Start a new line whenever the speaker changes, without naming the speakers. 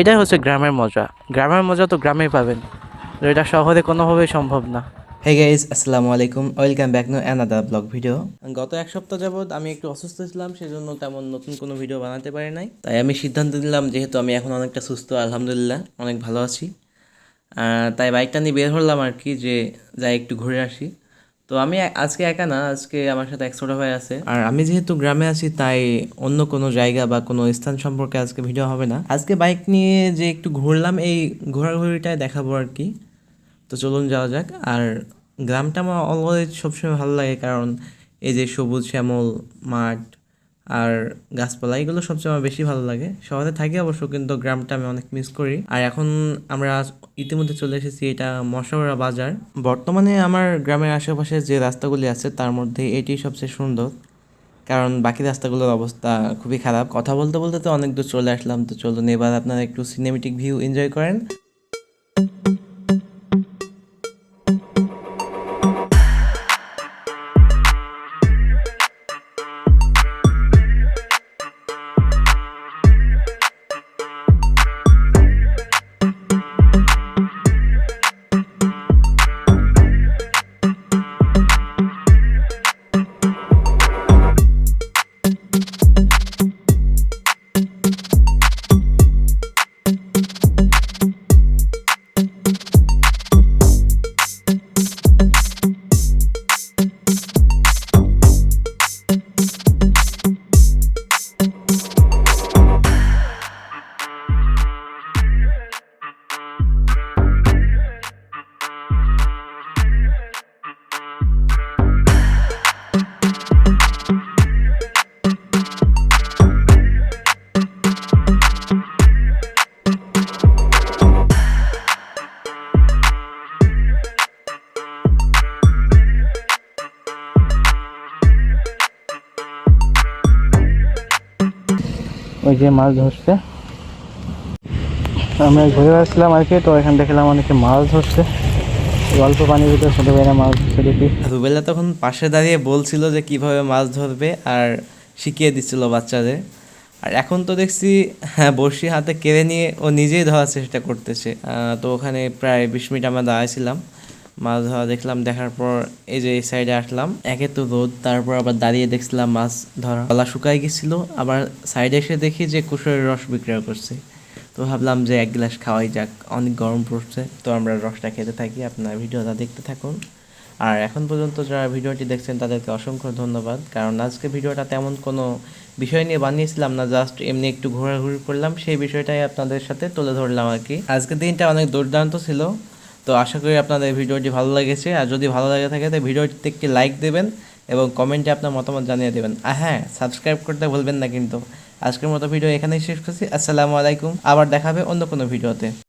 এটাই হচ্ছে গ্রামের মজা। গ্রামের মজা তো গ্রামেই পাবেন। এটা শহরে কোনোভাবেই সম্ভব না।
হে গাইজ আসসালামু আলাইকুম। Welcome back no another vlog video গত এক সপ্তাহ যাবত আমি একটু অসুস্থ ছিলাম, সেজন্য তেমন নতুন কোনো ভিডিও বানাতে পারি নাই। তাই আমি সিদ্ধান্ত নিলাম, যেহেতু আমি এখন অনেকটা সুস্থ, আলহামদুলিল্লাহ, অনেক ভালো আছি। তাই বাইকটা নিয়ে বের হলাম আর কি, যে যাই একটু ঘুরে আসি। তো আমি আজকে একা না, আজকে আমার সাথে এক ছোট ভাই আছে। আর আমি যেহেতু গ্রামে আছি, তাই অন্য কোনো জায়গা বা কোনো স্থান সম্পর্কে আজকে ভিডিও হবে না। আজকে বাইক নিয়ে যে একটু ঘুরলাম, এই ঘোরাঘুরিটাই দেখাবো আর কি। তো চলুন যাওয়া যাক। আর গ্রামটা আমার অলওয়েজ সবসময় ভালো লাগে, কারণ এই যে সবুজ শ্যামল, মাঠ আর গাছপালা, এগুলো সবচেয়ে আমার বেশি ভালো লাগে। শহরে থাকি অবশ্য, কিন্তু গ্রামটা আমি অনেক মিস করি। আর এখন আমরা ইতিমধ্যে চলে এসেছি এটা মশাওরা বাজার। বর্তমানে আমার গ্রামের আশেপাশে যে রাস্তাগুলি আছে, তার মধ্যে এটি সবচেয়ে সুন্দর। কারণ বাকি রাস্তাগুলোর অবস্থা খুবই খারাপ। কথা বলতে বলতে তো অনেক দূর চলে আসলাম। তো চলুন, এবার আপনারা একটু সিনেমেটিক ভিউ এনজয় করেন।
ওই যে মাছ ধরছে। আমরা ঘুরে আসছিলাম আর কি, তো এখান দেখলাম অনেকে মাছ ধরছে। অল্প পানির ভিতরে ছোটো ভাইরা মাছ ধরছে দেখি।
রুবেলা তখন পাশে দাঁড়িয়ে বলছিল যে কীভাবে মাছ ধরবে আর শিখিয়ে দিচ্ছিল বাচ্চাদের। আর এখন তো দেখছি হ্যাঁ বড়শি হাতে কেড়ে নিয়ে ও নিজেই ধরার চেষ্টা করতেছে। তো ওখানে প্রায় বিশ মিনিট আমরা দাঁড়াইছিলাম। মাছ ধরা দেখলাম, দেখার পর এই যে এই সাইডে আসলাম, একে তো রোদ, তারপর আবার দাঁড়িয়ে দেখছিলাম মাছ ধরা। গলা শুকাই গেছিল, আবার সাইডে এসে দেখি যে কুসুরের রস বিক্রয় করছে। তো ভাবলাম যে এক গ্লাস খাওয়াই যাক, অনেক গরম পড়ছে, তো আমরা রসটা খেতে থাকি, আপনার ভিডিওটা দেখতে থাকুন। আর এখন পর্যন্ত যারা ভিডিওটি দেখছেন, তাদেরকে অসংখ্য ধন্যবাদ, কারণ আজকে ভিডিওটা তেমন কোনো বিষয় নিয়ে বানিয়েছিলাম না, জাস্ট এমনি একটু ঘোরাঘুরি করলাম, সেই বিষয়টাই আপনাদের সাথে তুলে ধরলাম আর কি। আজকের দিনটা অনেক দুর্দান্ত ছিল তো আশা করি আপনাদের ভিডিওটি ভালো লেগেছে। আর যদি ভালো লাগে থাকে তো ভিডিওটিতে একটি লাইক দেবেন এবং কমেন্টে আপনার মতামত জানিয়ে দেবেন। আর হ্যাঁ সাবস্ক্রাইব করতে ভুলবেন না কিন্তু। আজকের মতো ভিডিও এখানেই শেষ করছি। আসসালামু আলাইকুম। আবার দেখাবে অন্য কোনো ভিডিওতে।